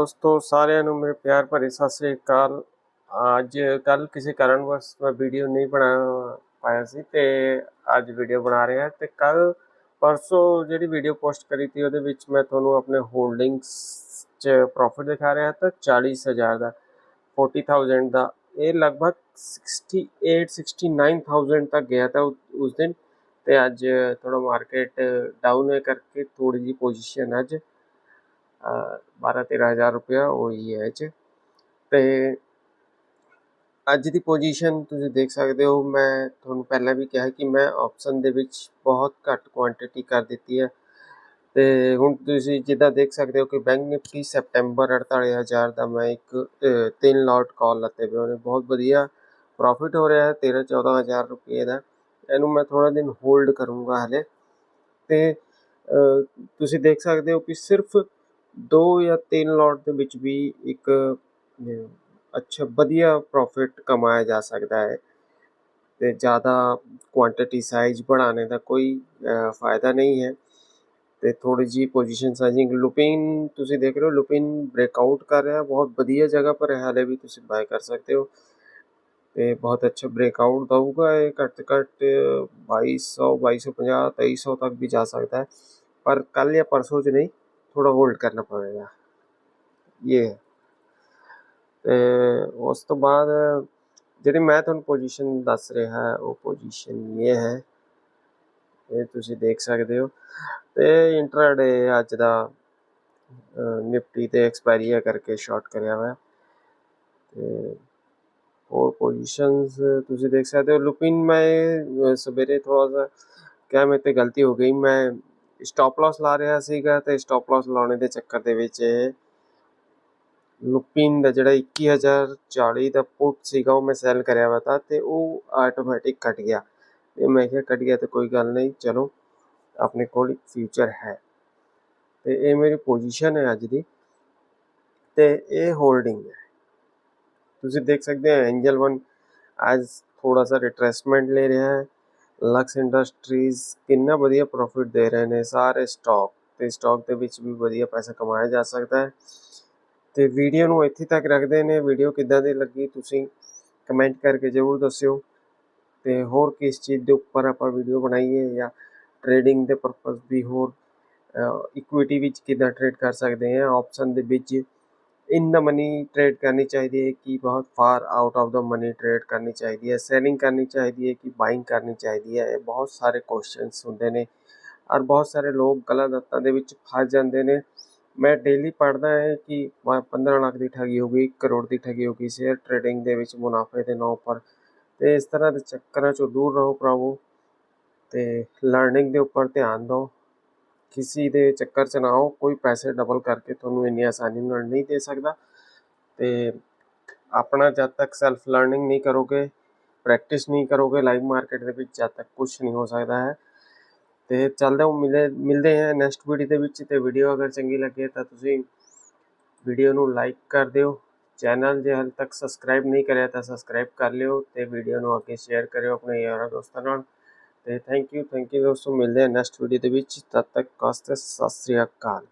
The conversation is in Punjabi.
ਦੋਸਤੋ, ਸਾਰਿਆਂ ਨੂੰ ਮੇਰੇ ਪਿਆਰ ਭਰੀ ਸਤਿ ਸ੍ਰੀ ਅਕਾਲ। ਅੱਜ ਕੱਲ ਕਿਸੇ ਕਾਰਨਵਸ਼ ਮੈਂ ਵੀਡੀਓ ਨਹੀਂ ਬਣਾ ਪਾਇਆ ਸੀ ਤੇ ਅੱਜ ਵੀਡੀਓ ਬਣਾ ਰਿਹਾ। ਤੇ ਕੱਲ ਪਰਸੋਂ ਜਿਹੜੀ ਵੀਡੀਓ ਪੋਸਟ ਕਰੀ ਸੀ, ਉਹਦੇ ਵਿੱਚ ਮੈਂ ਤੁਹਾਨੂੰ ਆਪਣੇ ਹੋਲਡਿੰਗਸ 'ਚ ਪ੍ਰੋਫਿਟ ਦਿਖਾ ਰਿਹਾ ਤਾਂ 40000 ਦਾ 40000 ਦਾ। ਇਹ ਲਗਭਗ 68 69000 ਤੱਕ ਗਿਆ ਤਾਂ ਉਸ ਦਿਨ। ਤੇ ਅੱਜ ਥੋੜਾ ਮਾਰਕੀਟ ਡਾਊਨ ਹੈ ਕਰਕੇ ਥੋੜੀ ਜੀ ਪੋਜੀਸ਼ਨ ਅੱਜ। 12 13000 ਰੁਪਇਆ ਉਹੀ ਹੈ ਇਹ 'ਚ। ਤੇ ਅੱਜ ਦੀ ਪੋਜੀਸ਼ਨ ਤੁਸੀਂ ਦੇਖ ਸਕਦੇ ਹੋ, ਮੈਂ ਤੁਹਾਨੂੰ ਪਹਿਲਾਂ ਵੀ ਕਿਹਾ ਕਿ ਮੈਂ ਆਪਸ਼ਨ ਦੇ ਵਿੱਚ ਬਹੁਤ ਘੱਟ ਕੁਆਂਟੀਟੀ ਕਰ ਦਿੱਤੀ ਹੈ। ਤੇ ਹੁਣ ਤੁਸੀਂ ਜਿੱਦਾਂ ਦੇਖ ਸਕਦੇ ਹੋ ਕਿ ਬੈਂਕ ਨਿਫਟੀ ਸੈਪਟੈਂਬਰ 48000 ਦਾ ਮੈਂ ਇੱਕ ਤਿੰਨ ਲੋਟ ਕਾਲ ਲੱਤੇ ਪਏ ਉਹਨੇ ਬਹੁਤ ਵਧੀਆ ਪ੍ਰੋਫਿਟ ਹੋ ਰਿਹਾ ਹੈ 13 14000 ਰੁਪਏ ਦਾ। ਇਹਨੂੰ ਮੈਂ ਥੋੜਾ ਦਿਨ ਹੋਲਡ ਕਰੂੰਗਾ ਹਲੇ। ਤੇ ਤੁਸੀਂ ਦੇਖ ਸਕਦੇ ਹੋ ਕਿ ਸਿਰਫ ਦੋ ਜਾਂ ਤਿੰਨ ਲੋਟ ਦੇ ਵਿੱਚ ਵੀ ਇੱਕ ਅੱਛਾ, ਵਧੀਆ ਪ੍ਰੋਫਿਟ ਕਮਾਇਆ ਜਾ ਸਕਦਾ ਹੈ ਤੇ ਜ਼ਿਆਦਾ ਕੁਆਂਟੀਟੀ ਸਾਈਜ਼ ਬਣਾਉਣੇ ਦਾ ਕੋਈ ਫਾਇਦਾ ਨਹੀਂ ਹੈ। ਤੇ ਥੋੜੀ ਜੀ ਪੋਜੀਸ਼ਨ ਸਾਈਜ਼ਿੰਗ ਲੁਪਿਨ ਤੁਸੀਂ ਦੇਖ ਰਹੇ ਹੋ ਲੁਪਿਨ ਬ੍ਰੇਕਆਊਟ ਕਰ ਰਿਹਾ, ਬਹੁਤ ਵਧੀਆ ਜਗ੍ਹਾ ਪਰ ਹੈ, ਹਾਲੇ ਵੀ ਤੁਸੀਂ ਬਾਏ ਕਰ ਸਕਦੇ ਹੋ। ਤੇ ਬਹੁਤ ਅੱਛਾ ਬ੍ਰੇਕਆਊਟ ਦਊਗਾ, ਇਹ ਘੱਟ ਘੱਟ 2200 2250 2300 ਤੱਕ ਵੀ ਜਾ ਸਕਦਾ ਹੈ। ਪਰ ਕੱਲ ਜਾਂ ਪਰਸੋਂ ਚ ਨਹੀਂ ਥੋੜਾ ਹੋਲਡ ਕਰਨਾ ਪਵੇਗਾ ਇਹ ਹੈ ਤੇ ਉਸ ਤੋਂ ਬਾਅਦ ਜਿਹੜੀ ਮੈਂ ਤੁਹਾਨੂੰ ਪੋਜੀਸ਼ਨ ਦੱਸ ਰਿਹਾ ਹੈ ਉਹ ਪੋਜੀਸ਼ਨ ਇਹ ਹੈ ਇਹ ਤੁਸੀਂ ਦੇਖ ਸਕਦੇ ਹੋ ਤੇ ਇੰਟਰਾਡੇ ਅੱਜ ਦਾ ਨਿਫਟੀ ਤੇ ਐਕਸਪਾਇਰੀ ਹੈ ਕਰਕੇ ਸ਼ਾਰਟ ਕਰਿਆ ਹੋਇਆ ਤੇ ਹੋਰ ਪੋਜੀਸ਼ਨਸ ਤੁਸੀਂ ਦੇਖ ਸਕਦੇ ਹੋ ਲੁਪਿਨ ਮੈਂ ਸਵੇਰੇ ਥੋੜਾ ਜਿਹਾ ਕਿਆ ਮੇਰੇ ਤੇ ਗਲਤੀ ਹੋ ਗਈ ਮੈਂ ਸਟਾਪ ਲਾਸ ਲਾ ਰਿਹਾ ਸੀਗਾ ਤੇ ਸਟਾਪ ਲਾਸ ਲਾਉਣੇ ਦੇ ਚੱਕਰ ਦੇ ਵਿੱਚ ਇਹ ਲੁਪਿਨ ਦਾ ਜਿਹੜਾ 21040 ਦਾ ਪੁੱਟ ਸੀਗਾ ਉਹ ਮੈਂ ਸੈਲ ਕਰਿਆ ਹੋਇਆ ਤਾਂ ਤੇ ਉਹ ਆਟੋਮੈਟਿਕ ਕੱਟ ਗਿਆ। ਤੇ ਮੈਂ ਕਿਹਾ ਕੱਟ ਗਿਆ ਤੇ ਕੋਈ ਗੱਲ ਨਹੀਂ, ਚਲੋ ਆਪਣੇ ਕੋਲ ਇੱਕ ਫਿਊਚਰ ਹੈ। ਤੇ ਇਹ ਮੇਰੀ ਪੋਜੀਸ਼ਨ ਹੈ ਅੱਜ ਦੀ। ਤੇ ਇਹ ਹੋਲਡਿੰਗ ਹੈ। ਤੁਸੀਂ ਦੇਖ ਸਕਦੇ ਹੋ ਐਂਜਲ 1 ਅੱਜ ਥੋੜਾ ਸਾ ਰਿਟਰੇਸਮੈਂਟ ਲੈ ਰਿਹਾ ਹੈ। ਲਕਸ ਇੰਡਸਟਰੀਜ਼ ਕਿੰਨਾ ਵਧੀਆ ਪ੍ਰੋਫਿਟ ਦੇ ਰਹੇ ਨੇ ਸਾਰੇ ਸਟਾਕ ਤੇ ਸਟਾਕ ਦੇ ਵਿੱਚ ਵੀ ਵਧੀਆ ਪੈਸਾ ਕਮਾਇਆ ਜਾ ਸਕਦਾ ਹੈ। ਤੇ ਵੀਡੀਓ ਨੂੰ ਇੱਥੇ ਤੱਕ ਰੱਖਦੇ ਨੇ। ਵੀਡੀਓ ਕਿੱਦਾਂ ਦੀ ਲੱਗੀ ਤੁਸੀਂ ਕਮੈਂਟ ਕਰਕੇ ਜ਼ਰੂਰ ਦੱਸਿਓ। ਤੇ ਹੋਰ ਕਿਸ ਚੀਜ਼ ਦੇ ਉੱਪਰ ਆਪਾਂ ਵੀਡੀਓ ਬਣਾਈਏ ਜਾਂ ਟ੍ਰੇਡਿੰਗ ਦੇ ਪਰਪਸ ਵੀ ਹੋਰ ਇਕੁਇਟੀ ਵਿੱਚ ਕਿੱਦਾਂ ਟ੍ਰੇਡ ਕਰ ਸਕਦੇ ਹਾਂ ਆਪਸ਼ਨ ਦੇ ਵਿੱਚ ਇਨ ਦਾ ਮਨੀ ਟ੍ਰੇਡ ਕਰਨੀ ਚਾਹੀਦੀ ਹੈ ਕਿ ਬਹੁਤ far out of the money trade ਕਰਨੀ ਚਾਹੀਦੀ ਹੈ ਸੈਲਿੰਗ ਕਰਨੀ ਚਾਹੀਦੀ ਹੈ ਕਿ ਬਾਇੰਗ ਕਰਨੀ ਚਾਹੀਦੀ ਹੈ ਇਹ ਬਹੁਤ ਸਾਰੇ ਕੁਐਸਚਨਸ ਹੁੰਦੇ ਨੇ ਔਰ ਬਹੁਤ ਸਾਰੇ ਲੋਕ ਗਲਤ ਹੱਥਾਂ ਦੇ ਵਿੱਚ ਫਸ ਜਾਂਦੇ ਨੇ ਮੈਂ ਡੇਲੀ ਪੜ੍ਹਦਾ ਹੈ ਕਿ 15 ਲੱਖ ਦੀ ਠੱਗੀ ਹੋ ਗਈ 1 ਕਰੋੜ ਦੀ ਠੱਗੀ ਹੋ ਗਈ ਸ਼ੇਅਰ ਟ੍ਰੇਡਿੰਗ ਦੇ ਵਿੱਚ ਮੁਨਾਫੇ ਦੇ ਨਾਂ ਉੱਪਰ ਤੇ ਇਸ ਤਰ੍ਹਾਂ ਦੇ ਚੱਕਰਾਂ ਚੋਂ ਦੂਰ ਰਹੋ ਭਰਾਵੋ ਤੇ ਲਰਨਿੰਗ ਦੇ ਉੱਪਰ ਧਿਆਨ ਦਿਓ ਕਿਸੇ ਦੇ ਚੱਕਰ 'ਚ ਨਾ ਆਓ, ਕੋਈ ਪੈਸੇ ਡਬਲ ਕਰਕੇ ਤੁਹਾਨੂੰ ਇੰਨੀ ਆਸਾਨੀ ਨਾਲ ਨਹੀਂ ਦੇ ਸਕਦਾ। ਤੇ ਆਪਣਾ ਜਦ ਤੱਕ ਸੈਲਫ ਲਰਨਿੰਗ ਨਹੀਂ ਕਰੋਗੇ ਪ੍ਰੈਕਟਿਸ ਨਹੀਂ ਕਰੋਗੇ ਲਾਈਵ ਮਾਰਕੀਟ ਦੇ ਵਿੱਚ, ਜਦ ਤੱਕ ਕੁਝ ਨਹੀਂ ਹੋ ਸਕਦਾ ਹੈ। ਤੇ ਚੱਲਦੇ ਹਾਂ, ਮਿਲੇ, ਮਿਲਦੇ ਹਾਂ ਨੈਕਸਟ ਵੀਡੀਓ ਦੇ ਵਿੱਚ। ਤੇ ਵੀਡੀਓ ਅਗਰ ਚੰਗੀ ਲੱਗੇ ਤਾਂ ਤੁਸੀਂ ਵੀਡੀਓ ਨੂੰ ਲਾਈਕ ਕਰ ਦਿਓ। ਚੈਨਲ ਜੇ ਹਾਲੇ ਤੱਕ ਸਬਸਕ੍ਰਾਈਬ ਨਹੀਂ ਕਰਿਆ ਤਾਂ ਸਬਸਕ੍ਰਾਈਬ ਕਰ ਲਿਓ ਤੇ ਵੀਡੀਓ ਨੂੰ ਅੱਗੇ ਸ਼ੇਅਰ ਕਰਿਓ ਆਪਣੇ ਯਾਰਾਂ ਦੋਸਤਾਂ ਨਾਲ। ਤੇ ਥੈਂਕ ਯੂ ਥੈਂਕ ਯੂ ਦੋਸਤੋ, ਮਿਲਦੇ ਹਾਂ ਨੈਕਸਟ ਵੀਡੀਓ ਦੇ ਵਿੱਚ। ਤਦ ਤੱਕ ਵਾਸਤੇ ਸਤਿ ਸ੍ਰੀ ਅਕਾਲ।